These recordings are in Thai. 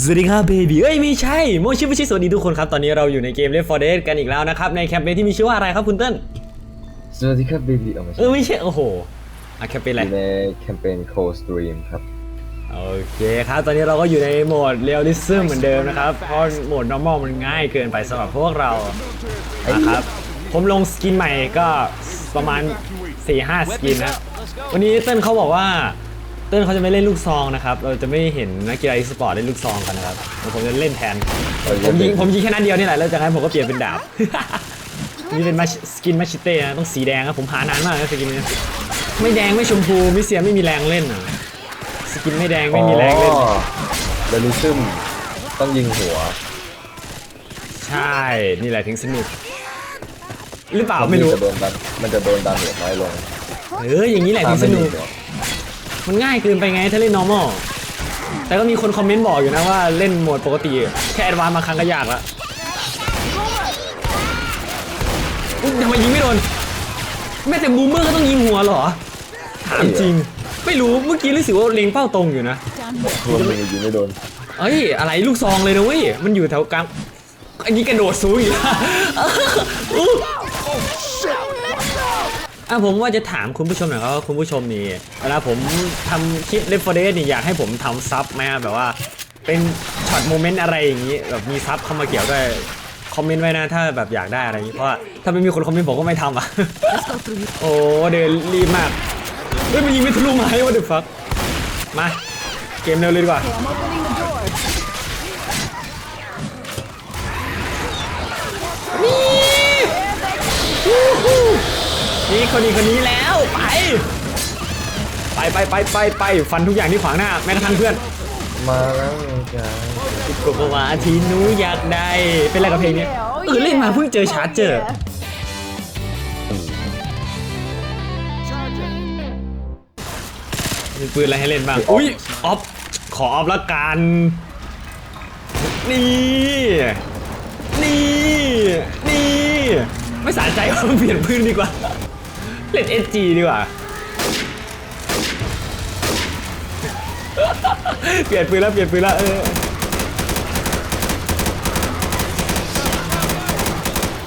สวัสดีครับเบบี้เอ้ยไม่ใช่โมชิไม่ใช่สวัสดีทุกคนครับ ตอนนี้เราอยู่ในเกม Left 4 Dead กันอีกแล้วนะครับ ในแคมเปญที่มีชื่อว่าอะไรครับคุณเติ้ลสวัสดีครับบีบีเอามาเออไม่ใช่ โอ้โหอะแคมเปญออะไรยู่ในแคมเปญ Cold Stream ครับ โอเคครับ ตอนนี้เราก็อยู่ในโหมด Realism เหมือนเดิมนะครับ เพราะโหมด Normal มันง่ายเกินไปสำหรับพวกเรานะครับ ผมลงสกินใหม่ก็ประมาณ4-5สกินนะ วันนี้เติ้ลเขาบอกว่า เติ้ลเขาจะไม่เล่นลูกซองนะครับ เราจะไม่เห็นนักกีฬาอีสปอร์ตเล่นลูกซองกันนะครับเดี๋ยวผมจะเล่นแทน ผมยิงผมยิงแค่นัดเดียวนี่แหละ แล้วจากนั้นผมก็เปลี่ยนเป็นดาบ นี่เป็นมาสกินมาชิเต้นะ ต้องสีแดงครับผมหานานมากนะสกินนี้ไม่แดงไม่ชมพูไม่เสียไม่มีแรงเล่นอะ สกินไม่แดงไม่มีแรงเล่นเดลิซึมต้องยิงหัว ใช่ นี่แหละถึงสนุก หรือเปล่าไม่รู้นจะโดนดันมันจะโดนดันเหลือน้อยลง เอออย่างนี้แหละถึงสนุกตา มไม่ยิงเหรอมันง่ายเกินไปไงถ้าเล่น normal แต่ก็มีคนคอมเมนต์บอกอยู่นะว่าเล่นโหมดปกติ แค่แอดวานซ์มาครั้งก็ยากละอุ๊ยทำไมยิงไม่โดน แม้แต่บูมเมอร์ก็ต้องยิงหัวเหรอ ถามจริง ไม่รู้เมื่อกี้รู้สึกว่าเล็งเป้าตรงอยู่นะรวมมือยิงไม่โดนเอ้ยอะไรลูกซองเลยนะเว้ย มันอยู่แถวกลาง อันนี้กระโดดสูงอีกแล้วอู้ อะผมว่าจะถามคุณผู้ชมหน่อยครับว่าคุณผู้ชมนี่เวลาผมทำคลิป r e f e r e n c e นี่อยากให้ผมทำซับไหมอะแบบว่าเป็นช็อตโมเมนต์อะไรอย่างนี้แบบมีซับเข้ามาเกี่ยวด้วยคอมเมนต์ไว้นะถ้าแบบอยากได้อะไรอย่างนี้เพราะว่าถ้าไม่มีคนคอมเมนต์ผมก็ไม่ทำอะโอ้เดินรีบมากเฮ้ยมันยิงไม่ทะลุไม้วะเดี๋ยวฟักมาเกมเร็วเลยดีกว่า I'm opening นี่คนนี้คนนี้แล้วไปไปไปไปไปไปฟันทุกอย่างที่ขวางหน้าแม้กระทั่งเพื่อนมาแล้วไงจ้าโกโกวาทีหนูอยากได้เป็นอะไรกับเพลงนี้เออเล่นมาเพิ่งเจอชาร์จเจอร์มีปืนอะไรให้เล่นบ้างอุ้ยออฟขอออฟละกันนี่นี่นี่ไม่สนใจว่าเปลี่ยนปืนดีกว่า เล่น SG ดีกว่า เปลี่ยนปืนแล้วเปลี่ยนปืนแล้วเออ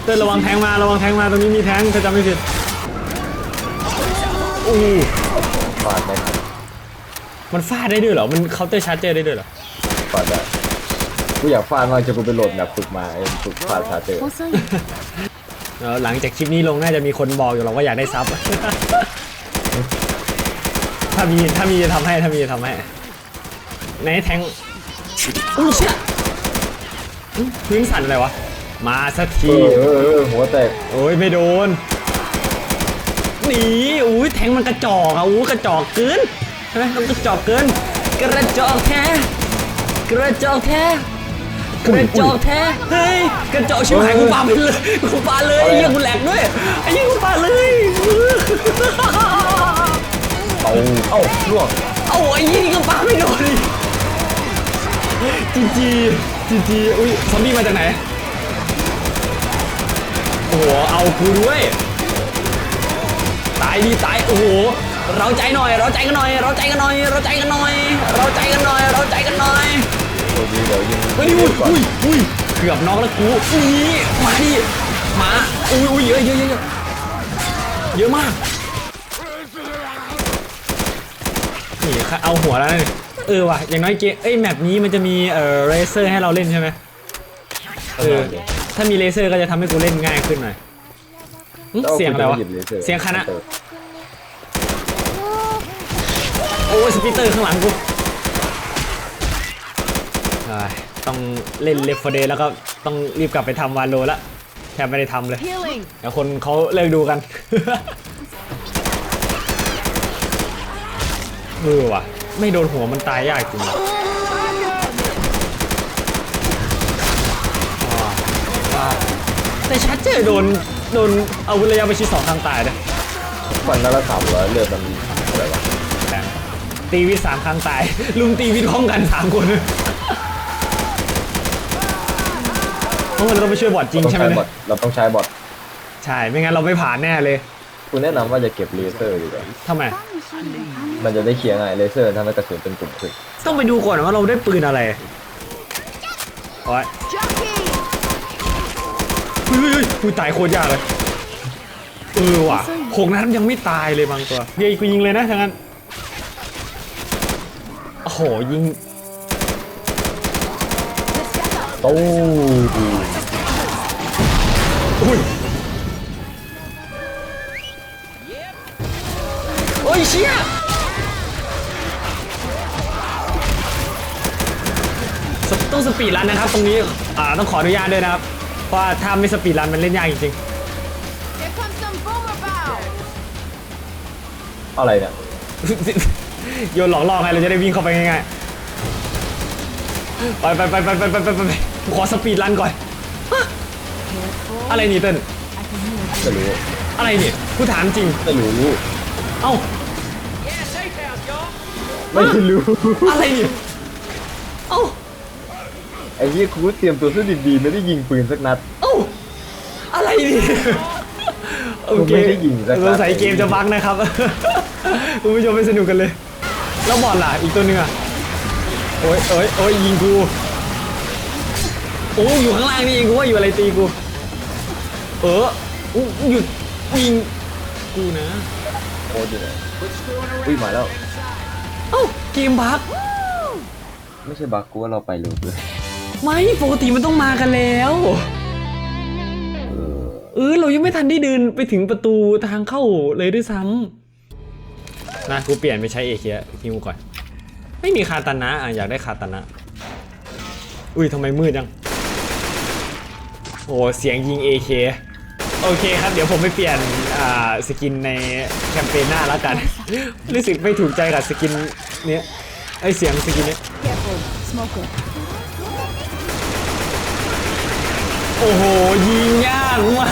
เต้นระวังแทงมาระวังแทงมาตรงนี้มีแทงถ้าจำไม่ผิดอู้ฟาดได้มันฟาดได้ด้วยเหรอ มันเคาน์เตอร์ชาร์เจอร์ได้ด้วยเหรอฟาดได้กูอยากฟาดมากจะกูไปโหลดแบบฝึกมาไอ้ฝึกฟาดชาร์เจอร์遅い หลังจากคลิปนี้ลงน่าจะมีคนบอกอยู่หรอกว่าอยากได้ซับ ถ้ามีถ้ามีจะทำให้ถ้ามีจะทำให้ในแทงอุ้ยเชี่ยอื้อพื้นสั่นอะไรวะ มาสักเอทีอเออเออหัวแตกโอ้ยไม่โดนหนีอุ้ยแทงมันกระจอกอะอู้กระจอกเกินใช่ไหมมันกระจอกเกิน กระจอกแท้กระจอกแท้ กระจอกแท้เฮ้ยกระจอกชิบหายกูปาไปเลยกูปาเลยไอ้เหี้ยกูแหลกด้วยไอ้เหี้ยกูปาเลยเอาเอ้าล่วงเอาไอ้เหี้ยนี่ก็ปาไม่โดนอีกจีจีจีจีอุ้ยซอมบี้มาจากไหนโอ้โหเอากูด้วยตายดีตายโอ้โหเราใจหน่อย เราใจกันหน่อย เราใจกันหน่อย เราใจกันหน่อย เราใจกันหน่อย เราใจกันหน่อย โชคดีเดี๋ยวยิงเฮ้ยอุ้ยอุ้ยอุ้ยเกือบน็อกแล้วกูนี่มาดิมาอุ้ยอุ้ยเยอะเยอะเยอะเยอะเยอะมากนี่ค่ะเอาหัวแล้วนี่เออว่ะอย่างน้อยเกมเอ้ยแมปนี้มันจะมีเอ่อเรเซอร์ให้เราเล่นใช่ไหมเออถ้ามีเลเซอร์ก็จะทำให้กูเล่นง่ายขึ้นหน่อยเสียงอะไรวะเสียงคณะโอ้ยสปีเตอร์ข้างหลังกู ต้องเล่นเลฟเฟเดแล้วก็ต้องรีบกลับไปทำวาโลละแทบไม่ได้ทำเลย Healing. เดี๋ยวคนเขาเลิกดูกันเออว่ะ ไม่โดนหัวมันตายยากจริงว่ะว้าวว้าวแต่ชัดเจอโดนโดนเอาวุธระยะประชิดสองทางตายนะฟันนัดละสามร้อยเลือดมันอะไรวะแต่ตีวิทย์สามครั้งตาย ลุงตีวิทย์พร้อมกันสามคน เพราะมันเราต้องไปช่วยบอดจริงต้องใช่ไหมใช้บเนี่อยทเราต้องใช้บอทใช่ไม่งั้นเราไม่ผ่านแน่เลยคุณแนะนำว่าจะเก็บเลเซอร์ดีกว่าทำไม มันจะได้เคลียร์ง่ายเลเซอร์ทำให้กระสุนเป็นกลุ่มขึ้นต้องไปดูก่อนว่าเราได้ปืนอะไรโอ้ย Jockey! เฮ้ยเฮ้ยเฮ้ยกูตายโคตรยากเลย เออว่ะหกนัดยังไม่ตายเลยบางตัวเฮ้ยกูยิงเลยนะทั้างนั้น โอ้โหยิง ตู้อุ้ยโอ้ยเชี่ยต้องสปีดรันนะครับ ตรงนี้อ่าต้องขออนุญาตด้วยนะครับ เพราะถ้าไม่สปีดรันมันเล่นยากจริงๆอะไรเนี่ยโยนหลอกล่อให้เราจะได้วิ่งเข้าไปง่ายๆไปไปไปไปไปไปไป กูขอสปีดรันก่อนฮะอะไรนี่เติ้ลไม่รู้อะไรนี่กูถามจริง ไม่รู้เอ้าไม่รู้อะไรนี่เอ้าไอ้เหี้ยกูเตรียมตัวซะดีๆไม่ได้ยิงปืนสักนัด เอ้าอะไรนี่โอเคไม่ได้ยิงสักนัด สงสัยเกมจะบั๊กนะครับคุณผู้ชมไม่สนุกกันเลย แล้วบอลล่ะอีกตัวหนึงอะโอ้ยโอ้ยโอ้ยยิงกู โอ้อยู่ข้างล่างนี่เองกูว่าอยู่อะไรตีกู เอออู้หยุดยิงกูนะโอ้ดีเลยอุ้ยมาแล้ว เอ้าเกมบั๊กไม่ใช่บักกูว่าเราไปเร็วเลยไม่ปกติมันต้องมากันแล้ว เออเออเรายังไม่ทันได้เดินไปถึงประตูทางเข้าเลยด้วยซ้ำนะกูเปลี่ยนไปใช้เอเคียฮิวก่อน ไม่มีคาตานะอะอยากได้คาตานะ อุ้ยทำไมมืดจัง โอ้เสียงยิง AK โอเคครับ เดี๋ยวผมไปเปลี่ยนอ่าสกินในแคมเปญหน้าแล้วกัน รู้สึกไม่ถูกใจกับสกินเนี้ยไอยเสียงสกินเนี้ย Careful, smoker. โอ้โห ยิงยากมาก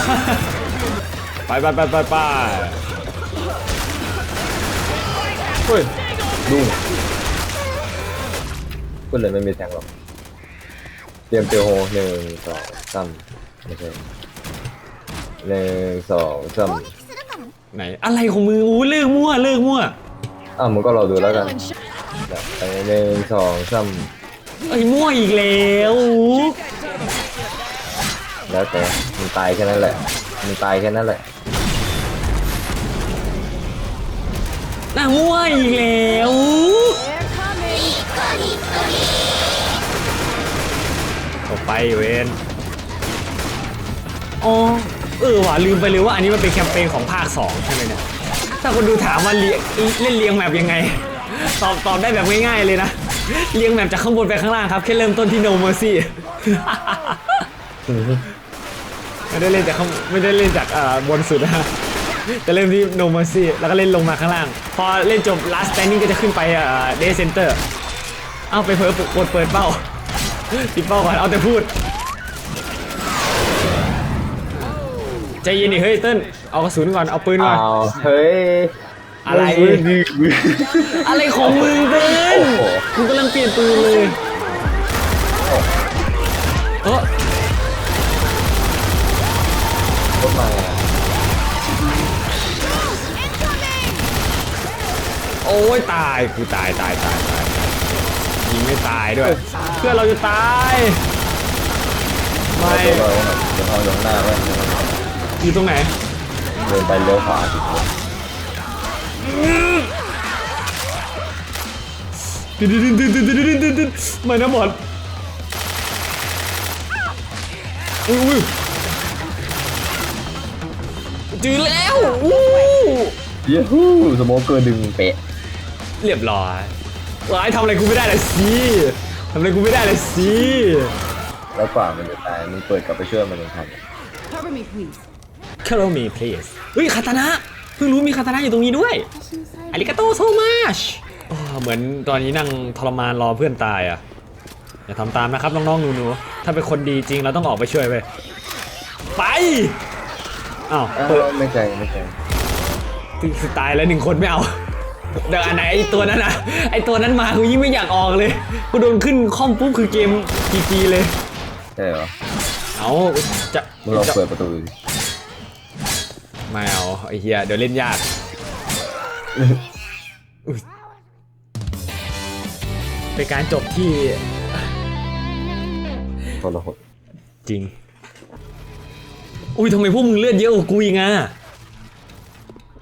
ไปไปไปไปไปเฮ้ยดุ้งก็เลยไม่มีแทงหรอก เตรียมเตียวโฮหนึ่งสองสาม ไม่ใช่หนึ่งสองสามไหนอะไรของมึงอู้เลิกมั่วเลิกมั่วอะมึงก็รอดูแล้วกัน Adrenaline shot. ไปหนึ่งสองสามไอ้ยมั่วอีกแล้วอู้แล้วแต่มึงตายแค่นั้นแหละมึงตายแค่นั้นแหละน่ามั่วอีกแล้วอู้ They're coming! ออกไปเวน อ๋อเออว่ะลืมไปเลยว่าอันนี้มันเป็นแคมเปญของภาค2ใช่ไหมเนี่ยถ้าคนดูถามว่าเลียเล่นเรียงแมปยังไง ตอบตอบได้แบบง่ายๆเลยนะเรียงแมปจากข้างบนไปข้างล่างครับแค่เริ่มต้นที่ No Mercy ไม่ได้เล่นจากข้างไม่ได้เล่นจากอ่าบนสุดนะจะเริ่มที่ No Mercy แล้วก็เล่นลงมาข้างล่าง พอเล่นจบ Last Standing ก็จะขึ้นไปอ่า Day Center เอาไปเพิ่มกดเปิดเป้าปิดเป้าก่อนเอาแต่พูด ใจเย็นดิเฮ้ยเติ้ลเอากระสุนก่อนเอาปืนก่อนอ้าวเฮ้ยอะไรเฮ้ยนี่คืออะไรของมึงเติ้ลโอ้โหกูกำลังเปลี่ยนปืนเลยเออรถมาไงโอ้ยตายกูตายตายตายตายยิงไม่ตายด้วย เพื่อนเราจะตายไม่เดี๋ยวเราเดี๋ยวเราอยู่ข้างหน้าไว้ อยู่ตรงไหนเดินไปเลี้ยวขวาสิดึดดึดดึดดึดดึดดึดดึดดึดไม่นะบอลอุ้ยอุ้ยจือแล้วอู้ยูฮูสโมเกอร์ดึงเป๊ะเรียบร้อยว้ายทำอะไรกูไม่ได้เลยสิทำอะไรกูไม่ได้เลยสิแล้วกว่ามันจะตายมึงเปิดกลับไปช่วยมันยัง ทัน Cover me, please. Follow me please เฮ้ยคาตานะเพิ่งรู้มีคาตานะอยู่ตรงนี้ด้วยอาริกาโตโซมาชเหมือนตอนนี้นั่งทรมานรอเพื่อนตายอะอย่าทำตามนะครับน้องๆหนูๆถ้าเป็นคนดีจริงเราต้องออกไปช่วยไปไปอ้าวเอ้าเปิดไม่ใช่ไม่ใช่คือตายแล้วหนึ่งคนไม่เอาเดี๋ยวอันไหนไอตัวนั้นนะไอตัวนั้นมากูยิ่งไม่อยากออกเลยกูโดนขึ้นคอมปุ๊บคือเกมจีจีเลยใช่เหรอเอาจะมึงลองจะเปิดประตูดูดิ ไม่เอาไอเฮียเดี๋ยวเล่นยากอุ๊ยเป็นการจบที่คนละคนจริง อุ้ยทำไมพวกมึงเลือดเยอะกว่ากูอีกอะ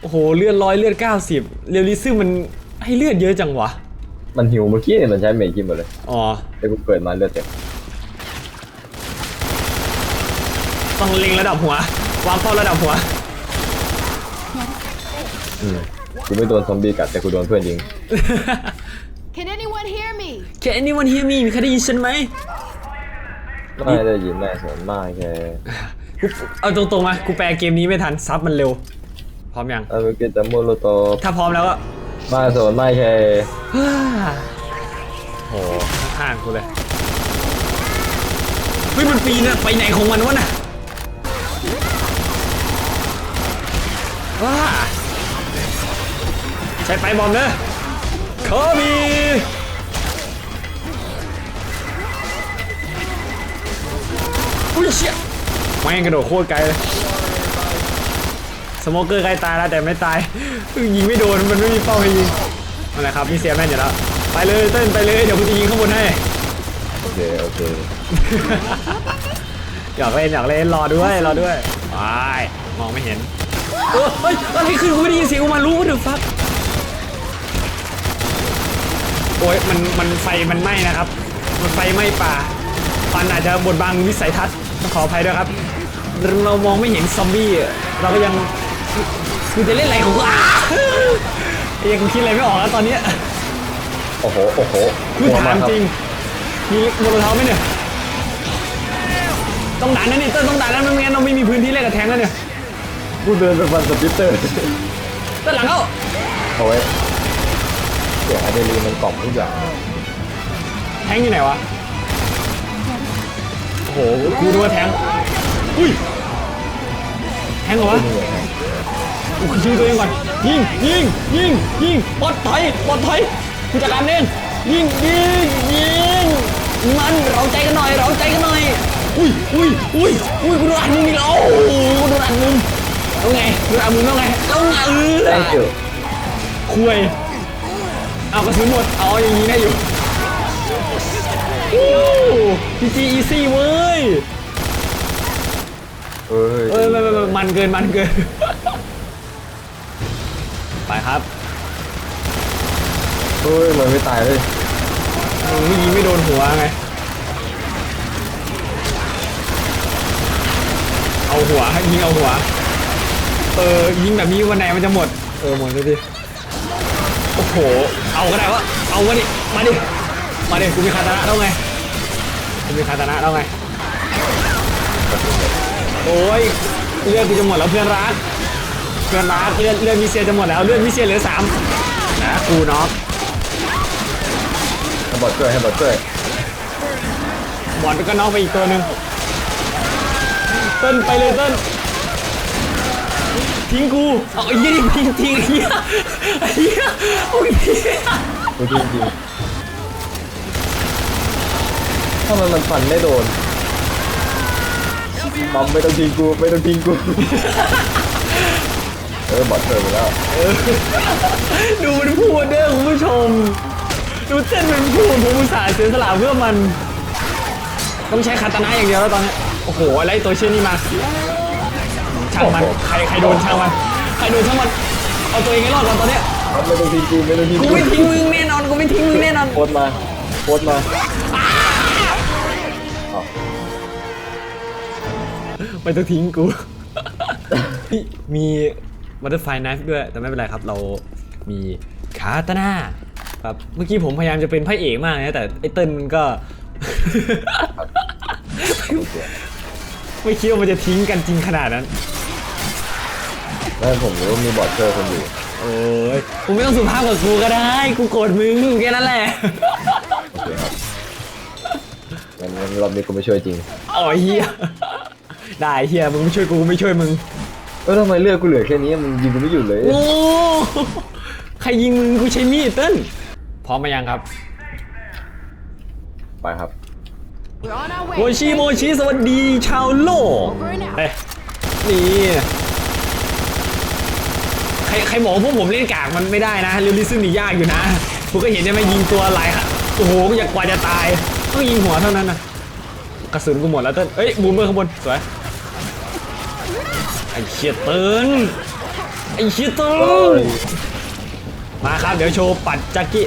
โอ้โหเลือดร้อยเลือดเก้าสิบเรียลลิซึมมันให้เลือดเยอะจังวะ มันหิวเมื่อกี้เนี่ยมันใช้เมจกินหมดเลย อ๋อแต่กูเกิดมาเลือดเต็มต้องเล็งระดับหัว วางเป้าระดับหัว อืมกูไม่โดนซอมบี้กัดแต่กูโดนเพื่อนยิง Can anyone hear me? Can anyone hear me มีใครได้ยินฉันไหมไม่ได้ยินแม่สนมากแค่กูเอาตรงๆมากูแปลเกมนี้ไม่ทันซับมันเร็ว พร้อมยัง เอาไปกินแต่โมโลโตฟถ้าพร้อมแล้วก็มาสนไม่แค่โหข้างๆกูเลยเฮ้ยมันปีนอะไปไหนของมันวะน่ะ ใช้ไปบอมเนอะคอมีอุ้ยเชี่ยแม่งกระโดดโคตรไกลเลยสโมเกอร์ใกล้ตายแล้วแต่ไม่ตายยิงไม่โดนมันไม่มีเป้าให้ยิงนั่นแหละครับนี่เสียแม่นอยู่แล้วไปเลยเต้นไปเลยเดี๋ยวกูจะยิงข้างบนให้โอเคโอเคอยากเล่นอยากเล่นรอด้วยรอด้วยไปมองไม่เห็น เออเฮ้ยอะไรขึ้นกูไม่ได้ยินเสียงกูมารู้ว่าเดือดฟักโอ้ยมันมันไฟมันไหม้นะครับ มันไฟไหม้ป่าฟันอาจจะบดบังวิสัยทัศน์ต้องขออภัยด้วยครับ เรามองไม่เห็นซอมบี้อะเราก็ยังกูจะเล่นอะไรของกูอ้ายังคิดอะไรไม่ออกแล้วตอนเนี้ยโอ้โหโอ้โหกูถามจริงมีโมโลเท้าไหมเนี่ยต้องดันนะนี่เต้นต้องดันแล้วไม่งั้นเราไม่มีพื้นที่เล่นกับแทงแล้วเนี่ย กูเดินไปฟันสปิตเตอร์เต้นหลังเข้าเอาไว้เสียงอะดรีนาลีนมันกล่อมทุกอย่างแทงอยู่ไหนวะ โอ้โห กูดูว่าแทงอุ้ย แทงเหรอวะนี่ไงกูชิวตัวเองก่อนยิงยิงยิงยิงปลดถอยปลดถอยกูจัดการเองยิงยิงยิงมันเราใจกันหน่อยเราใจกันหน่อยอุ้ยอุ้ยอุ้ยอุ้ยกูโดนอัดมุมอีกแล้วโอ้โหกูโดนอัดมุม แล้วไงโดนอัดมุมแล้วไงแล้วไงเออ thank you คุยเอากระสุนหมดเอาอย่างนี้ได้อยู่พีจีอีซี่เว้ยเฮ้ยเออไม่ไม่ไม่มันเกินมันเกิน ไปครับเฮ้ยมันไม่ตายเลยมึงยิงไม่โดนหัวไง เอาหัวให้ยิงเอาหัว เออยิงแบบนี้วันไหนมันจะหมด เออหมดเลยดิโอ้โห เอาก็ได้วะเอาวะดิมาดิ มาดิ กูมีคาตานะแล้วไง กูมีคาตานะแล้วไง โอ้ยเลือดกูจะหมดแล้วเพื่อนรักเพื่อนรักเลือดเลือดมิเซียจะหมดแล้วเลือดมิเซียเหลือสามนะกูเนาะให้บอดช่วยให้บอดช่วยบอลก็น็อกไปอีกตัวหนึ่งเต้นไปเลยเต้น ทิ้งกูเอาไอ้เหี้ยนี่ทิ้งทิ้งไอ้เหี้ยไอ้เหี้ยโอ้ยเหี้ยกูจริงจริงถ้ามันมันฟันไม่โดนมัมไม่ต้องทิ้งกูไม่ต้องทิ้งกูเออบอดช่วยไปแล้วดูมันพูดเด้อคุณผู้ชม ดูเต้นมันพูดผมอุตส่าห์เสียสละเพื่อมัน ต้องใช้คาตานะอย่างเดียวแล้วตอนนี้ โอ้โห อะไรตัวเชี่ยนี่มา ช่างมันใครใครโดนช่างมันใครโดนช่างมันเอาตัวเองให้รอดก่อนตอนเนี้ยมัมไม่ต้องทิ้งกูไม่ต้องทิ้งกูกูไม่ทิ้งมึงแน่นอนกูไม่ทิ้งมึงแน่นอนโคตรมาโคตรมาอ้าวไม่ต้องทิ้งกู มีบัตเตอร์ไฟไนฟ์ด้วย แต่ไม่เป็นไรครับ เรามีคาตาน่าครับ เมื่อกี้ผมพยายามจะเป็นพระเอกมากนะ แต่ไอ้เติ้ลมันก็ ไม่คิดว่ามันจะทิ้งกันจริงขนาดนั้น แล้วผมรู้ว่ามีบอดช่วยคนอยู่โอ้ยกูไม่ต้องสุภาพกับกูก็ได้ กูโกรธมึงแค่นั้นแหละ โอเคครับงั้นงั้นรอบนี้กูไม่ช่วยจริงอ๋อเฮียได้เฮียมึงไม่ช่วยกูกูไม่ช่วยมึงเออทำไมเลือดกูเหลือแค่นี้มึงยิงกูไม่หยุดเลย โอ้ใครยิงมึงกูใช้มีดเติ้ลพร้อมมายังครับ ไปครับ We're on our way. โมชิโมชิสวัสดีชาวโลก Over and out. เอ้ยนี่ใค รใครบอกว่าพวกผมเล่นกากมันไม่ได้นะเรียลลิซึมนี่ยากอยู่นะผมก็เห็นใช่ไหมยิงตัวหลายค่ะโอ้โหอยากกว่าจะตายต้องยิงหัวเท่านั้นนะกระสุนกูหมดแล้วเต้นเอ้ยบูมเบอร์ข้างบนสวยไอ้เชียเติ้ลไอ้เชียเติ้เอ้ลยมาครับเดี๋ยวโชว์ปัดจักกี้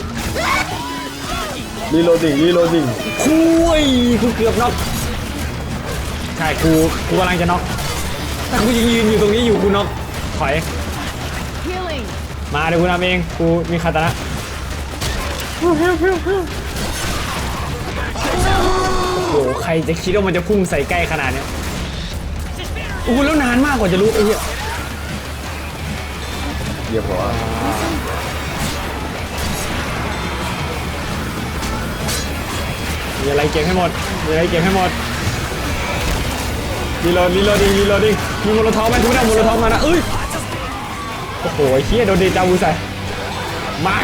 รีโหลดดิ้งรีโหลดดิ้งคุยกูเกือบน็อกใช่กูกูกำลังจะน็อกถ้ากูยังยืนอยู่ตรงนี้อยู่กูน็อกถอย Healing. มาเดี๋ยวกูทำเอง กูมีคาตานะโอ้โห ใครจะคิดว่ามันจะพุ่งใส่ใกล้ขนาดเนี้ยโอ้โหแล้วนานมากกว่าจะรู้ไอ้เหี้ยเรียบร้อยมีอะไรเก็บให้หมดมีอะไรเก็บให้หมดรีโหลดรีโหลดดิรีโหลดดิมีโมโลทอฟไหมกูไม่ได้เอาโมโลทอฟมานะเอ้ย โอ้โหไอ้เฮียโดนเดจาวูใส่มา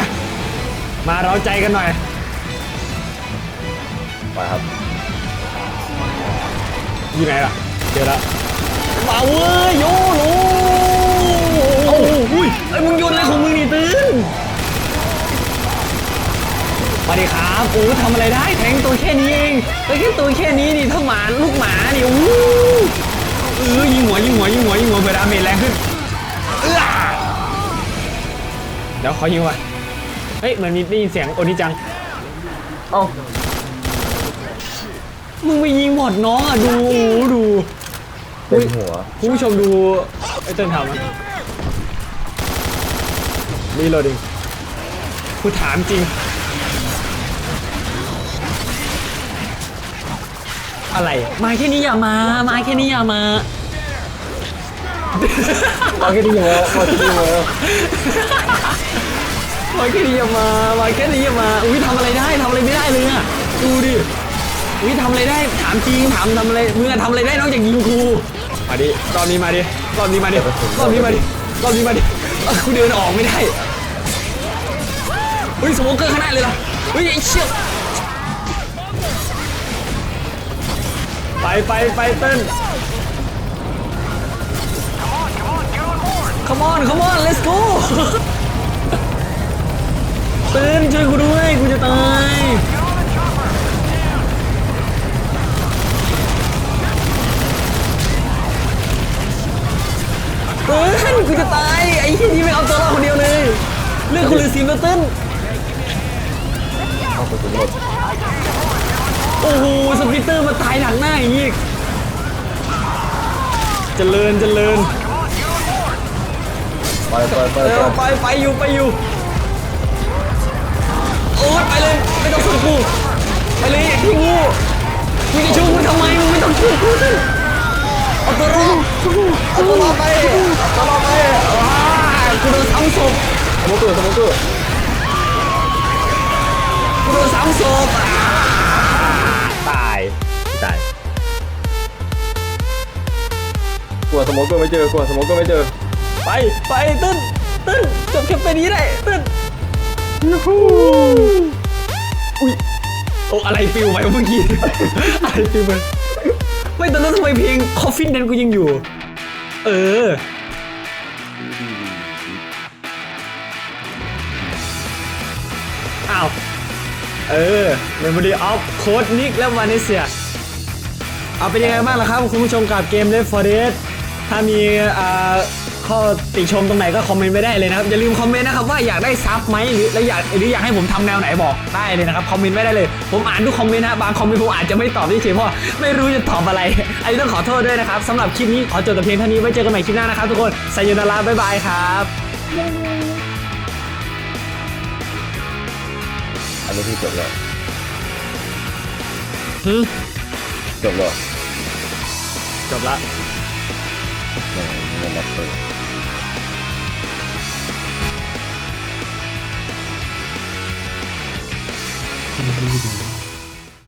มาเราใจกันหน่อย ไปครับ อยู่ไหนล่ะ เจอแล้วมาเว้ยโยโลโอ้อุ้ยไอ้ยมึงโยนอะไรของมึงนี่ตื่นสวัสดีครับโอ้ทำอะไรได้ แทงตัวแค่นี้เองตัวแค่ตัวแค่นี้นี่ถ้าหมาลูกหมานี่อู้เออยิงหัวยิงหัวยิงหัวยิงหัวเพื่อดาเมจแรงขึ้น เดี๋ยวขอยิงว่ะเฮ้ยเหมือนมีได้ยินเสียงโอนิจังเอ้ามึงไปยิงหมดน้องอะดูโอ้โหดูเต็มหัวคุณผู้ชมดูไอ้เติ้ลทำนะรีโหลดดิกูถามจริง อะไร มาแค่นี้อย่ามา มาแค่นี้อย่ามา มาแค่นี้เหรอมาแค่นี้เหรอมาแค่นี้อย่ามามาแค่นี้อย่ามา อุ้ยทำอะไรได้ทำอะไรไม่ได้เลยอะดูดิอุ้ยทำอะไรได้ ถามจริง ถามทำอะไรมึงอะทำอะไรได้นอกจากยิงกูมาดิรอบนี้มาดิรอบนี้มาดิรอบนี้มาดิรอบนี้มาดิเอ้ากูเดินออกไม่ได้เฮ้ยสโมองเกอร์ข้างหน้าเลยเหรอเฮ้ยไอ้เชี่ยไปไปไปเต้น come on come on let's go เต้นช่วยกูด้วยกูจะตายเต้นกูจะตายไอ้ที่นี่ไม่เอาตัวรอดคนเดียวเลยเรื่องคุณลือซีมแล้วเต้นเอากระสุนหมดโอ้โหสปิตเตอร์มาตายหนักหน้าอย่างนี้อีกเจริญเจริญ ไปไปไปเร็วไปไปอยู่ไปอยู่โอ้ยไปเลยไม่ต้องสู้กูไปเลยอย่าทิ้งกูมึงจะชูกูทำไมมึงไม่ต้องชูกูสิเอาตัวรอดเอาตัวรอดไปเอาตัวรอดไปว้ากูโดนซ้ำศพสมองเกอร์สมองเกอร์กูโดนซ้ำศพตายตายกลัวสมองเกอร์ไม่เจอกลัวสมองเกอร์ไม่เจอ ไปไปตึ้นตึ้นจบแค่เป็นนี้ได้ตึ้นอุ้ยโอ้อะไรฟิวไปเมื่อกี้อะไรฟิวไปไม่ตอนนั้นทำไมเพลงคอฟฟินนั้นกูยังอยู่ เอออ้าวเออ Memory of Code Nick และ Vanessa เอาเป็นยังไงบ้างล่ะครับ คุณผู้ชมกับเกม Left 4 Dead ถ้ามีอ่า ข้อติชมตรงไหนก็คอมเมนต์ไม่ได้เลยนะครับ อย่าลืมคอมเมนต์นะครับว่าอยากได้ซับไหมหรือแล้วอยากหรืออยากให้ผมทำแนวไหนบอกได้เลยนะครับคอมเมนต์ไม่ได้เลย ผมอ่านทุกคอมเมนต์นะบางคอมเมนต์ผมอาจจะไม่ตอบเฉยๆเพราะไม่รู้จะตอบอะไรอันนี้ต้องขอโทษด้วยนะครับสำหรับคลิปนี้ขอจบแต่เพียงเท่านี้ไว้เจอกันใหม่คลิปหน้านะครับทุกคนไซยูนาราบ๊ายบายครับอันนี้ที่จบแล้วหึจบแล้วจบละไม่ไ breathing